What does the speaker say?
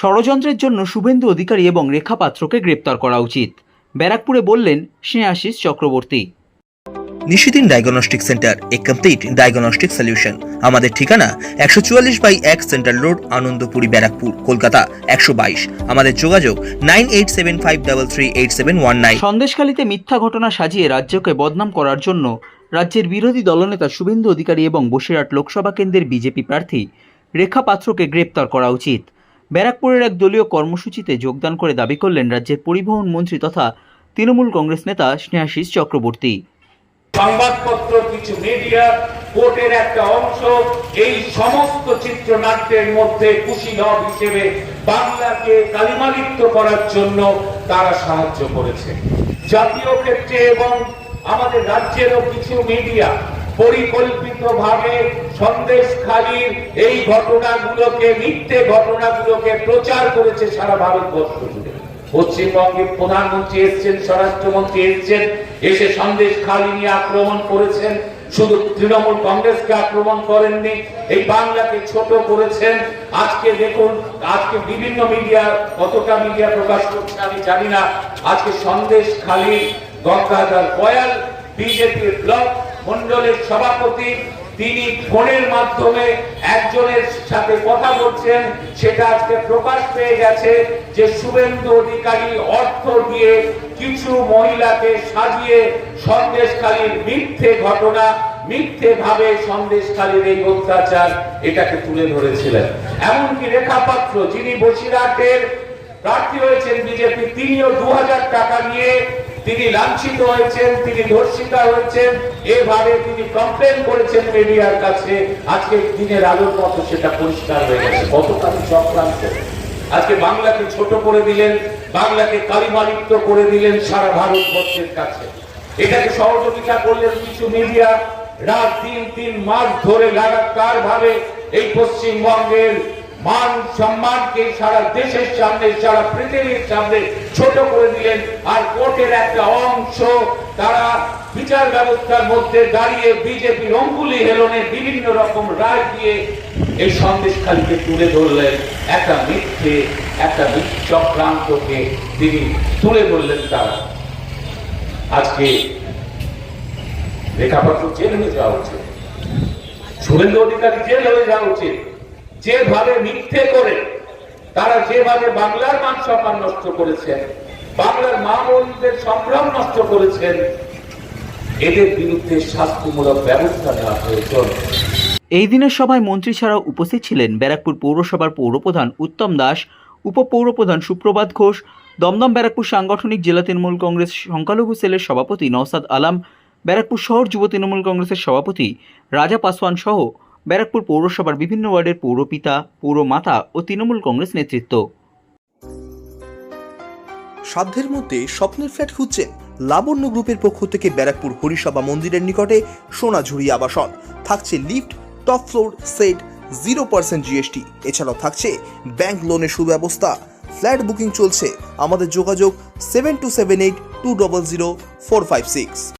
ষড়যন্ত্রের জন্য শুভেন্দু অধিকারী এবং রেখা পাত্রকে গ্রেপ্তার করা উচিত। ব্যারাকপুরে বললেন Snehashis Chakraborty. Nishidin diagnostic centre a complete diagnostic solution. আমাদের ঠিকানা একশো চুয়াল্লিশ বাই এক সেন্ট্রাল রোড আনন্দপুরি ব্যারাকপুর কলকাতা একশো বাইশ। আমাদের যোগাযোগ nine eight seven five double three eight seven one nine. সন্দেশখালীতে মিথ্যা ঘটনা সাজিয়ে রাজ্যকে বদনাম করার জন্য রাজ্যের বিরোধী দলনেতা শুভেন্দু অধিকারী এবং বসিরহাট লোকসভা কেন্দ্রের বিজেপি প্রার্থী রেখা পাত্রকে গ্রেপ্তার করা উচিত। ব্যারাকপুরের এক দলীয় কর্মসূচিতে যোগদান করে দাবি করলেন রাজ্যের পরিবহন মন্ত্রী তথা তৃণমূল কংগ্রেস নেতা স্নেহাশিস চক্রবর্তী। সংবাদপত্র, কিছু মিডিয়া কোর্টের একটা অংশ, এই সমস্ত চিত্রনাট্যের মধ্যে খুশি কুশীলভ হিসেবে বাংলাকে কালিমালিপ্ত করার জন্য তারা সাহায্য করেছে। জাতীয় ক্ষেত্রে এবং আমাদের রাজ্যেরও কিছু মিডিয়া পরিকল্পিতভাবে সন্দেশখালীর এই ঘটনাগুলোকে, মিথ্যে ঘটনাগুলোকে প্রচার করেছে সারা ভারতবর্ষ জুড়ে। পশ্চিমবঙ্গের প্রধানমন্ত্রী এসছেন, স্বরাষ্ট্রমন্ত্রী এসছেন, এসে সন্দেশ খালি নিয়ে আক্রমণ করেছেন। শুধু তৃণমূল কংগ্রেসকে আক্রমণ করেননি, এই বাংলাকে ছোট করেছেন। আজকে দেখুন, আজকে বিভিন্ন মিডিয়া, কতটা মিডিয়া প্রকাশ করছে আমি জানি না। আজকে সন্দেশ খালি গঙ্গাধর কয়াল বিজেপির ব্লক মন্ডলের সভাপতি, তিনি ফোনের মাধ্যমে একজনের সাথে কথা বলছেন। সেটা আজকে প্রকাশ পেয়ে গেছে যে শুভেন্দু অধিকারী অর্থ দিয়ে কিছু মহিলাকে সাজিয়ে সন্দেশখালীর মিথ্যে ঘটনা, মিথ্যে ভাবে সন্দেশখালীর এই অত্যাচার এটাকে তুলে ধরেছিলেন। এমনকি রেখা পাত্র যিনি বসিরহাটের প্রার্থী হয়েছেন বিজেপি, তিনিও দু হাজার টাকা নিয়ে তিনি লাঞ্ছিত হয়েছেন, তিনি ধর্ষিতা হয়েছেন এভাবে তিনি কমপ্লেন করেছেন মিডিয়ার কাছে। আজকে দিনের আলোর মতো সেটা পরিষ্কার হয়ে গেছে। কতটা চক্রান্ত আজকে বাংলাকে ছোট করে দিলেন, বাংলাকে কালিমালিপ্ত করে দিলেন সারা ভারতবর্ষের কাছে। এটাকে সহযোগিতা করলেন কিছু মিডিয়া রাত দিন তিন মাস ধরে লাগাতার ভাবে এই পশ্চিমবঙ্গের মান সম্মানকে সারা দেশের সামনে, সারা পৃথিবীর সামনে ছোট করে দিলেন। আর কোর্টের একটা অংশ, তারা বিচার ব্যবস্থার মধ্যে দাঁড়িয়ে বিজেপির অঙ্গুলি হেলনে বিভিন্ন রকম রায় দিয়ে এই সন্দেশখালীকে তুলে ধরলেন। একটা মিথ্যে, একটা চক্রান্তকে তিনি তুলে ধরলেন তারা। আজকে লেখাপত্র জেল হয়ে যাওয়া উচিত। শুভেন্দু অধিকারী জেল হয়ে যাওয়া উচিত। যেভাবে মিথ্যে করে, তারা যেভাবে বাংলার মান সম্মান নষ্ট করেছেন, বাংলার মা বোনদের সম্ভ্রম নষ্ট করেছেন, এদের বিরুদ্ধে শাস্তিমূলক ব্যবস্থা নেওয়া প্রয়োজন। এই দিনের সভায় মন্ত্রী ছাড়াও উপস্থিত ছিলেন ব্যারাকপুর পৌরসভার পৌরপ্রধান উত্তম দাস, উপপৌরপ্রধান সুপ্রভাত ঘোষ, দমদম ব্যারাকপুর সাংগঠনিক জেলা তৃণমূল কংগ্রেস সংখ্যালঘু সেলের সভাপতি নওসাদ আলাম, ব্যারাকপুর শহর যুব তৃণমূল কংগ্রেসের সভাপতি রাজা পাসওয়ান সহ ব্যারাকপুর পৌরসভার বিভিন্ন ওয়ার্ডের পৌরপিতা, পৌরমাতা ও তৃণমূল কংগ্রেস নেতৃত্ব। সাধ্যের মধ্যে স্বপ্নের ফ্ল্যাট খুঁজছেন লাবণ্য গ্রুপের পক্ষ থেকে ব্যারাকপুর হরিসভা মন্দিরের নিকটে সোনাঝুরি আবাসন। থাকছে lift, top floor, set, zero percent GST. এছাড়াও থাকছে ব্যাংক লোনের সুব্যবস্থা। ফ্ল্যাট বুকিং চলছে। আমাদের যোগাযোগ seven two seven eight two double zero four five six.